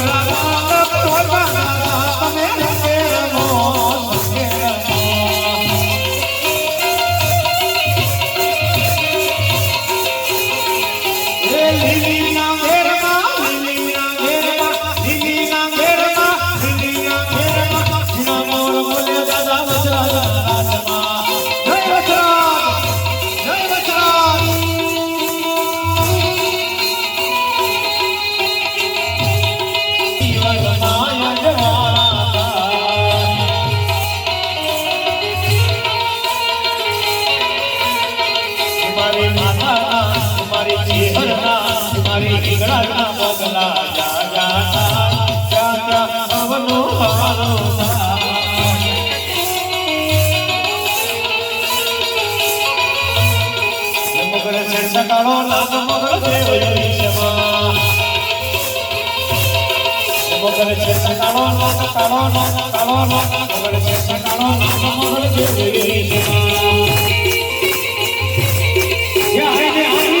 ধর্ম કાળો નાગ મગર મગર છે કાળો નાગ કાળો નાગ કાળો નાગ મગર છે કાળો નાગ મગર છે જય હરે હરે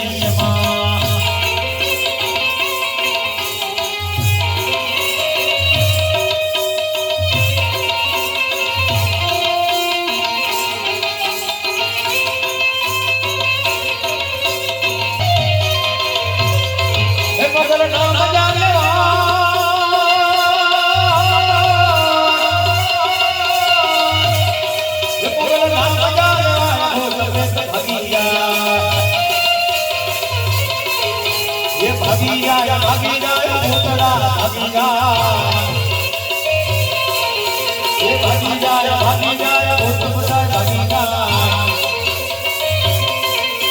ભાગી જાય ભાગી જાય ભૂતડા ભાગી જાય એ ભાગી જાય ભાગી જાય ભૂત ભૂતા ભાગી જાય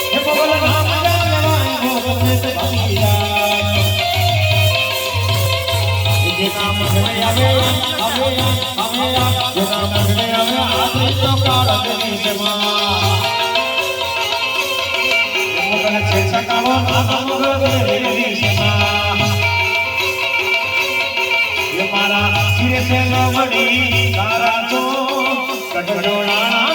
હે પવન નામ લેવાય ભૂત ભૂત ભાગી જાય જે નામ મને આવે આવે આવે જે નામ મને આવે આવે તો કાળની જમા મારા શિર સે લો મડી તારા તો કઢોળાણા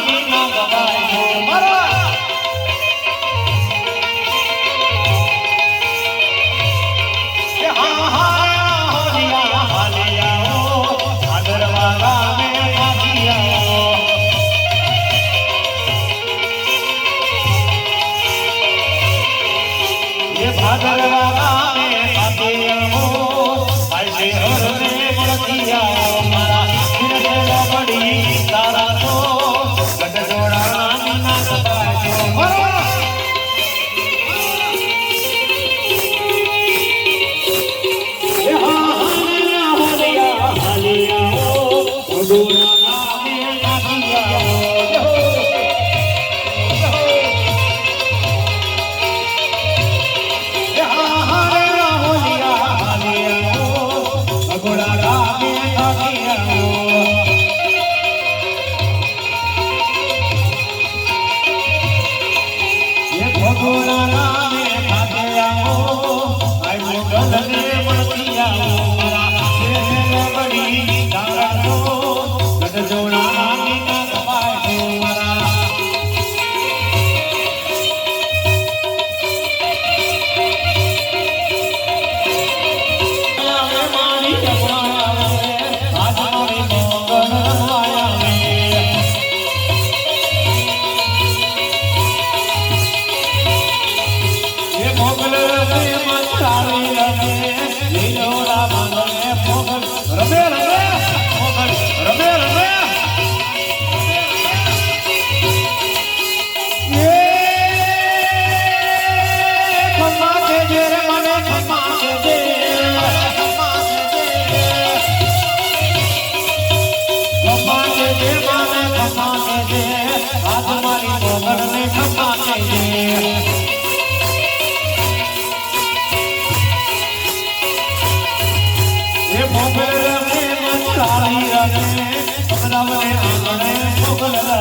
ನಮನೆ ನಮನೆ ಹೋಗಲದ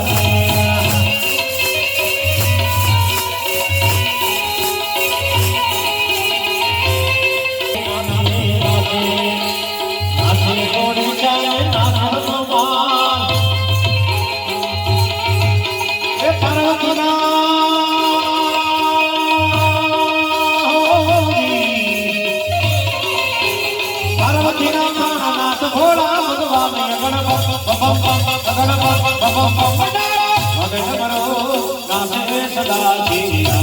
સદા